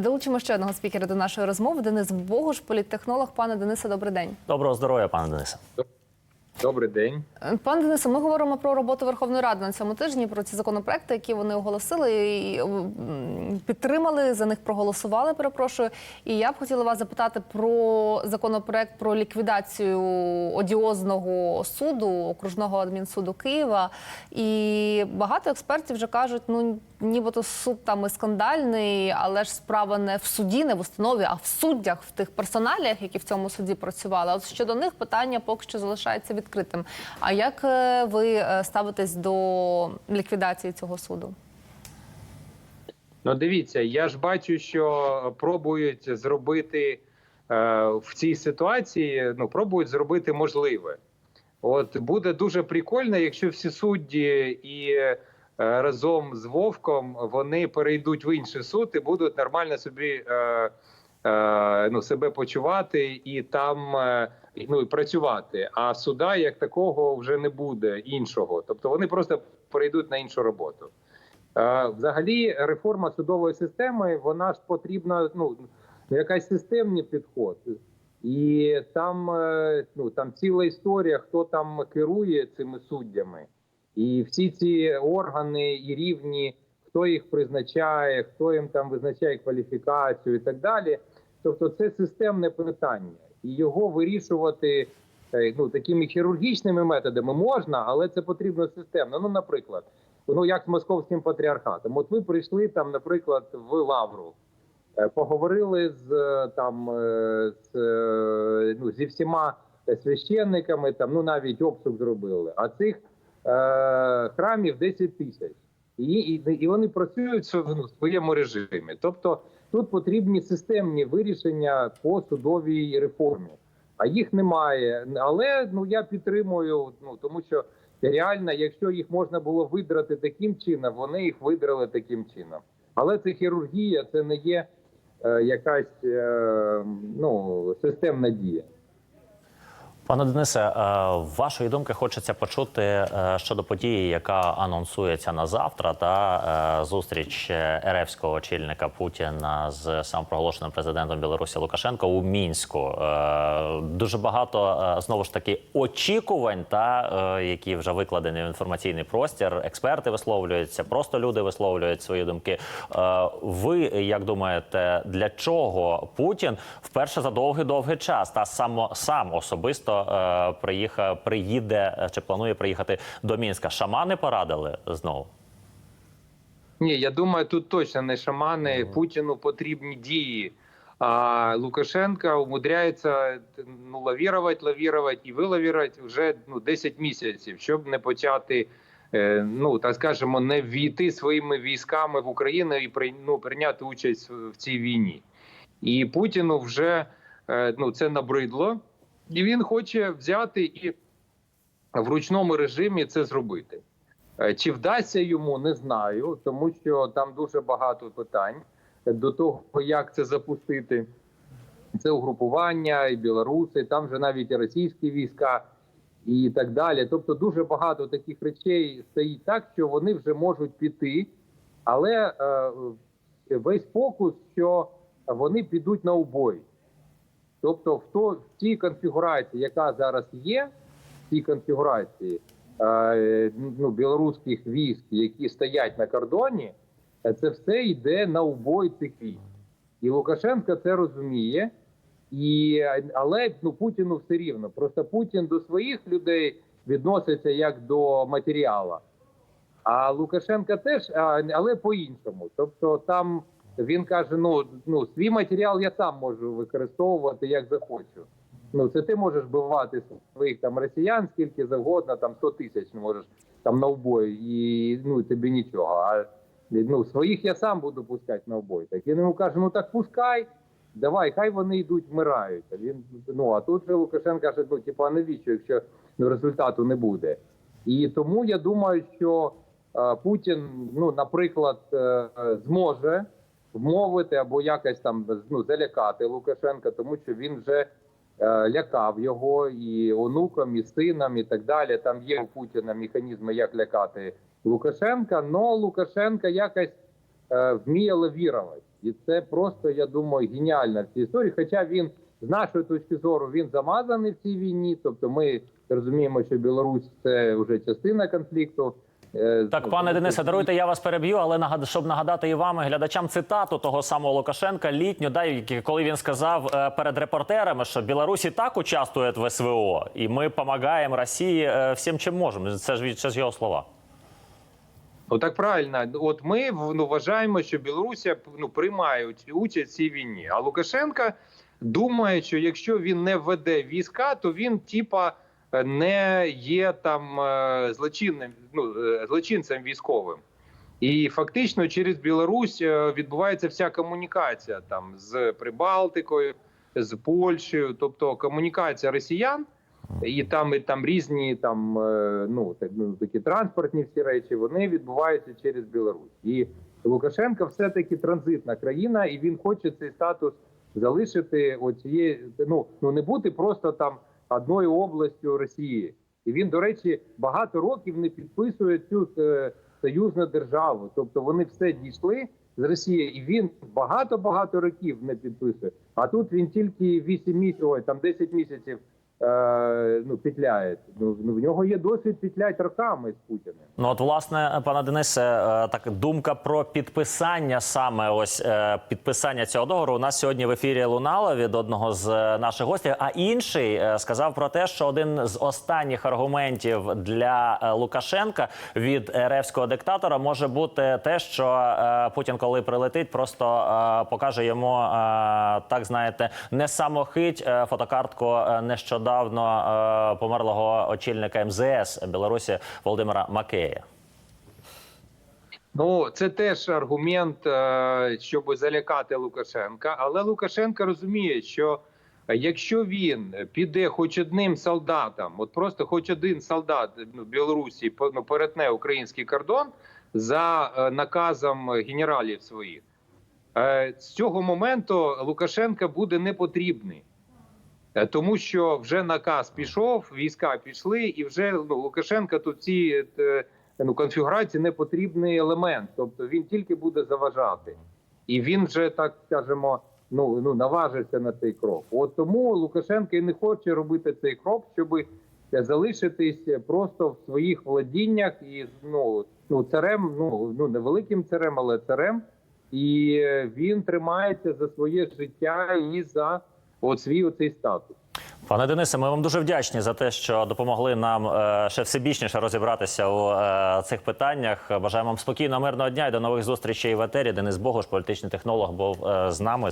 Долучимо ще одного спікера до нашої розмови. Денис Богуш, політтехнолог. Пане Денисе, добрий день. Доброго здоров'я, пане Денисе. Добрий день. Пане Денисе, ми говоримо про роботу Верховної Ради на цьому тижні, про ці законопроекти, які вони оголосили і підтримали, за них проголосували. Перепрошую. І я б хотіла вас запитати про законопроект про ліквідацію одіозного суду, окружного адмінсуду Києва. І багато експертів вже кажуть, ну нібито суд там і скандальний, але ж справа не в суді, не в установі, а в суддях, в тих персоналіях, які в цьому суді працювали. От щодо них питання поки що залишається відкритим. А як е, ви е, ставитесь до ліквідації цього суду? Ну дивіться, я ж бачу, що пробують зробити е, в цій ситуації. Ну пробують зробити можливе. От буде дуже прикольно, якщо всі судді і разом з Вовком вони перейдуть в інший суд і будуть нормально собі е, е, ну, себе почувати і там е, ну, і працювати. А суда як такого вже не буде іншого. Тобто вони просто перейдуть на іншу роботу. Е, Взагалі, реформа судової системи, вона ж потрібна, ну якась системний підход. І там, е, ну там ціла історія, хто там керує цими суддями, і всі ці органи і рівні, хто їх призначає, хто їм там визначає кваліфікацію і так далі. Тобто, це системне питання, і його вирішувати е, ну такими хірургічними методами можна, але це потрібно системно. Ну, наприклад, ну як з московським патріархатом. От ви прийшли там, наприклад, в Лавру. Е, Поговорили з е, там з, ну, зі всіма священниками, там ну навіть обшук зробили. А цих храмів 10 тисяч, і, і, і вони працюють ну, в своєму режимі. Тобто тут потрібні системні вирішення по судовій реформі, а їх немає. Але ну я підтримую, ну тому що реально, якщо їх можна було видрати таким чином, вони їх видрали таким чином. Але це хірургія, це не є е, якась е, ну, системна дія. Пане Денисе, е, вашої думки хочеться почути е, щодо події, яка анонсується на завтра, та е, зустріч еревського очільника Путіна з самопроголошеним президентом Білорусі Лукашенко у мінську. Дуже багато знову ж таки очікувань, та які вже викладені в інформаційний простір. Експерти висловлюються, просто люди висловлюють свої думки. Ви як думаєте, для чого Путін вперше за довгий довгий час та само сам особисто е, приїхав, приїде е, чи планує приїхати до Мінська? Шамани порадили знову. Ні, я думаю, тут точно не шамани. Путіну потрібні дії. А Лукашенка умудряється ну, лавірувати, лавірувати і вилавірувати вже ну, 10 місяців, щоб не почати, е, ну так скажемо, не ввійти своїми військами в Україну і ну, прийняти участь в цій війні. І Путіну вже ну, це набридло, і він хоче взяти і в ручному режимі це зробити. Е, Чи вдасться йому, не знаю, тому що там дуже багато питань до того, як це запустити. Це угрупування, і білоруси, там вже навіть і російські війська і так далі. Тобто, дуже багато таких речей стоїть так, що вони вже можуть піти, але е, весь фокус, що вони підуть на убой. Тобто, в, то, в тій конфігурації, яка зараз є, в цій конфігурації е, ну, білоруських військ, які стоять на кордоні, е, це все йде на убой цих військ. І Лукашенко це розуміє, і, але ну, Путіну все рівно. Просто Путін до своїх людей відноситься як до матеріала. А Лукашенка теж, але по-іншому. Тобто там він каже: ну, ну свій матеріал я сам можу використовувати як захочу. Ну це ти можеш бивати своїх там росіян скільки завгодно, там 100 тисяч можеш там на убой, і ну тобі нічого. А ну своїх я сам буду пускати на убой. Так він йому каже: ну так пускай. Давай, хай вони йдуть, вмирають. Він ну а тут же Лукашенко каже: ну типу, а навіщо, якщо ну, результату не буде? І тому я думаю, що е, Путін, ну наприклад, е, зможе вмовити або якось там ну, залякати Лукашенка, тому що він вже е, лякав його і онукам, і сином, і так далі. Там є у Путіна механізми, як лякати Лукашенка. Но Лукашенка якось е, вміє лавірувати. І це просто, я думаю, геніальна в цій історії. Хоча він з нашої точки зору він замазаний в цій війні. Тобто, ми розуміємо, що Білорусь це вже частина конфлікту. Е, Так, пане Денисе, даруйте, я вас переб'ю, але нагад- щоб нагадати і вам, і глядачам, цитату того самого Лукашенка літню, да, коли він сказав е, перед репортерами, що Білорусь і так участвує в СВО, і ми допомагаємо Росії е, всім, чим можемо. Це ж це ж його слова. Ну так правильно. От ми ну, вважаємо, що Білорусія ну, приймає участь в цій війні. А Лукашенка думає, що якщо він не введе війська, то він типа не є там е, злочинним, ну, е, злочинцем військовим. І фактично через Білорусь е, відбувається вся комунікація там з Прибалтикою, з Польщею, тобто комунікація росіян. І там і там різні там ну ну такі транспортні всі речі вони відбуваються через Білорусь. І Лукашенко все таки транзитна країна, і він хоче цей статус залишити. Оцієї ну ну не бути просто там одною областю Росії. І він, до речі, багато років не підписує цю е, союзну державу. Тобто вони все дійшли з Росії, і він багато багато років не підписує. А тут він тільки 8 місяців, ой, там 10 місяців е, ну, петляє. Ну, ну, в нього є досвід петлять роками з Путіним. Ну от власне, пане Денисе, е, так думка про підписання саме ось е, підписання цього договору. У нас сьогодні в ефірі лунало від одного з наших гостей. А інший сказав про те, що один з останніх аргументів для Лукашенка від РФського диктатора може бути те, що Путін, коли прилетить, просто покаже йому так, знаєте, не самохить фотокартку е, нещодавно е, померлого очільника МЗС Білорусі Володимира Макея. Ну, це теж аргумент, е, щоб залякати Лукашенка. Але Лукашенко розуміє, що е, якщо він піде хоч одним солдатом, от просто хоч один солдат ну, Білорусі ну, перетне український кордон за наказом генералів своїх, з цього моменту Лукашенка буде не потрібний. Е, Тому що вже наказ пішов, війська пішли, і вже ну, Лукашенка тут ці е, ну, конфігурації не потрібний елемент. Тобто він тільки буде заважати. І він вже так скажемо, ну, ну наважився на цей крок. От тому Лукашенко і не хоче робити цей крок, щоб залишитись просто в своїх владіннях і ну, ну царем, ну, ну невеликим царем, але царем. І е, він тримається за своє життя і за от свій оцей статус. Пане Денисе, ми вам дуже вдячні за те, що допомогли нам е, ще всебічніше розібратися у е, цих питаннях. Бажаємо вам спокійного, мирного дня і до нових зустрічей в етері. Денис Богуш, політичний технолог, був е, з нами.